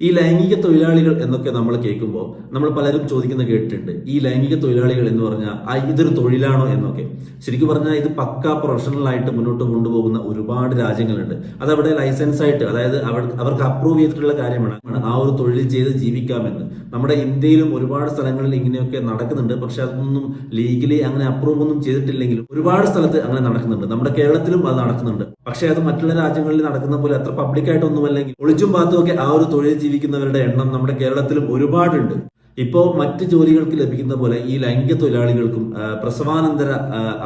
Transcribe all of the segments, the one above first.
ഈ ലൈംഗിക തൊഴിലാളികൾ എന്നൊക്കെ നമ്മൾ കേൾക്കുമ്പോൾ നമ്മൾ പലരും ചോദിക്കുന്ന കേട്ടിട്ടുണ്ട് ഈ ലൈംഗിക തൊഴിലാളികൾ എന്ന് പറഞ്ഞാൽ ഇതൊരു തൊഴിലാണോ എന്നൊക്കെ. ശരിക്കും പറഞ്ഞാൽ ഇത് പക്ക പ്രൊഫഷണൽ ആയിട്ട് മുന്നോട്ട് കൊണ്ടുപോകുന്ന ഒരുപാട് രാജ്യങ്ങളുണ്ട്. അതവിടെ ലൈസൻസ് ആയിട്ട് അതായത് അവർക്ക് അപ്രൂവ് ചെയ്തിട്ടുള്ള കാര്യമാണ്. ആ ഒരു തൊഴിൽ ചെയ്ത് ജീവിക്കാമെന്ന്. നമ്മുടെ ഇന്ത്യയിലും ഒരുപാട് സ്ഥലങ്ങളിൽ ഇങ്ങനെയൊക്കെ നടക്കുന്നുണ്ട്. പക്ഷെ അതൊന്നും ലീഗലി അങ്ങനെ അപ്രൂവ് ഒന്നും ചെയ്തിട്ടില്ലെങ്കിലും ഒരുപാട് സ്ഥലത്ത് അങ്ങനെ നടക്കുന്നുണ്ട്. നമ്മുടെ കേരളത്തിലും അത് നടക്കുന്നുണ്ട്. പക്ഷെ അത് മറ്റുള്ള രാജ്യങ്ങളിൽ നടക്കുന്ന പോലെ അത്ര പബ്ലിക്കായിട്ടൊന്നും അല്ലെങ്കിൽ ഒളിച്ചും പാത്തുമൊക്കെ ആ ഒരു തൊഴിൽ ജീവിക്കുന്നവരുടെ എണ്ണം നമ്മുടെ കേരളത്തിലും ഒരുപാടുണ്ട്. ഇപ്പോൾ മറ്റ് ജോലികൾക്ക് ലഭിക്കുന്ന പോലെ ഈ ലൈംഗിക തൊഴിലാളികൾക്കും പ്രസവാനന്തര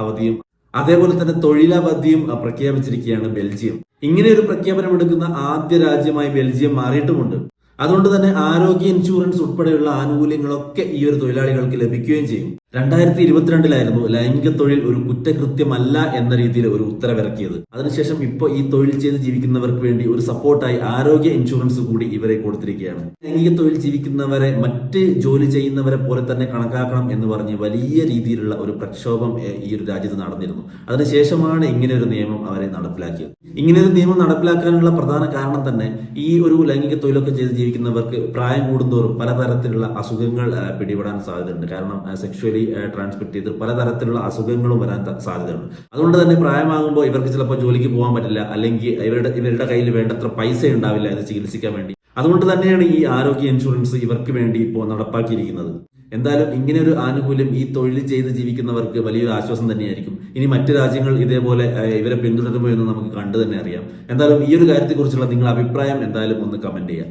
അവധിയും അതേപോലെ തന്നെ തൊഴിലവധിയും പ്രഖ്യാപിച്ചിരിക്കുകയാണ് ബെൽജിയം. ഇങ്ങനെ ഒരു പ്രഖ്യാപനം എടുക്കുന്ന ആദ്യ രാജ്യമായി ബെൽജിയം മാറിയിട്ടുമുണ്ട്. അതുകൊണ്ട് തന്നെ ആരോഗ്യ ഇൻഷുറൻസ് ഉൾപ്പെടെയുള്ള ആനുകൂല്യങ്ങളൊക്കെ ഈ ഒരു തൊഴിലാളികൾക്ക് ലഭിക്കുകയും ചെയ്യും. രണ്ടായിരത്തി ഇരുപത്തിരണ്ടിലായിരുന്നു ലൈംഗിക തൊഴിൽ ഒരു കുറ്റകൃത്യമല്ല എന്ന രീതിയിൽ ഒരു ഉത്തരവിറക്കിയത്. അതിനുശേഷം ഇപ്പോൾ ഈ തൊഴിൽ ചെയ്ത് ജീവിക്കുന്നവർക്ക് വേണ്ടി ഒരു സപ്പോർട്ടായി ആരോഗ്യ ഇൻഷുറൻസ് കൂടി ഇവരെ കൊടുത്തിരിക്കുകയാണ്. ലൈംഗിക തൊഴിൽ ജീവിക്കുന്നവരെ മറ്റ് ജോലി ചെയ്യുന്നവരെ പോലെ തന്നെ കണക്കാക്കണം എന്ന് പറഞ്ഞ് വലിയ രീതിയിലുള്ള ഒരു പ്രക്ഷോഭം ഈ ഒരു രാജ്യത്ത് നടന്നിരുന്നു. അതിനുശേഷമാണ് ഇങ്ങനെ ഒരു നിയമം അവരെ നടപ്പിലാക്കിയത്. ഇങ്ങനെ ഒരു നിയമം നടപ്പിലാക്കാനുള്ള പ്രധാന കാരണം തന്നെ ഈ ഒരു ലൈംഗിക തൊഴിലൊക്കെ ചെയ്ത് ജീവിക്കുന്നവർക്ക് പ്രായം കൂടുന്തോറും പലതരത്തിലുള്ള അസുഖങ്ങൾ പിടിപെടാൻ സാധ്യതയുണ്ട്. കാരണം സെക്ഷുവലി ട്രാൻസ്മിറ്റ് ചെയ്ത് പലതരത്തിലുള്ള അസുഖങ്ങളും വരാൻ സാധ്യതയുണ്ട്. അതുകൊണ്ട് തന്നെ പ്രായമാകുമ്പോൾ ഇവർക്ക് ചിലപ്പോൾ ജോലിക്ക് പോകാൻ പറ്റില്ല അല്ലെങ്കിൽ ഇവരുടെ ഇവരുടെ കയ്യിൽ വേണ്ടത്ര പൈസ ഉണ്ടാവില്ല ഇത് ചികിത്സിക്കാൻ വേണ്ടി. അതുകൊണ്ട് തന്നെയാണ് ഈ ആരോഗ്യ ഇൻഷുറൻസ് ഇവർക്ക് വേണ്ടി ഇപ്പോൾ നടപ്പാക്കിയിരിക്കുന്നത്. എന്തായാലും ഇങ്ങനെ ഒരു ആനുകൂല്യം ഈ തൊഴിൽ ചെയ്ത് ജീവിക്കുന്നവർക്ക് വലിയൊരു ആശ്വാസം തന്നെയായിരിക്കും. ഇനി മറ്റു രാജ്യങ്ങൾ ഇതേപോലെ ഇവരെ പിന്തുടരുമോ എന്ന് നമുക്ക് കണ്ടു തന്നെ അറിയാം. എന്തായാലും ഈ ഒരു കാര്യത്തെക്കുറിച്ചുള്ള നിങ്ങളുടെ അഭിപ്രായം എന്തായാലും ഒന്ന് കമന്റ് ചെയ്യാം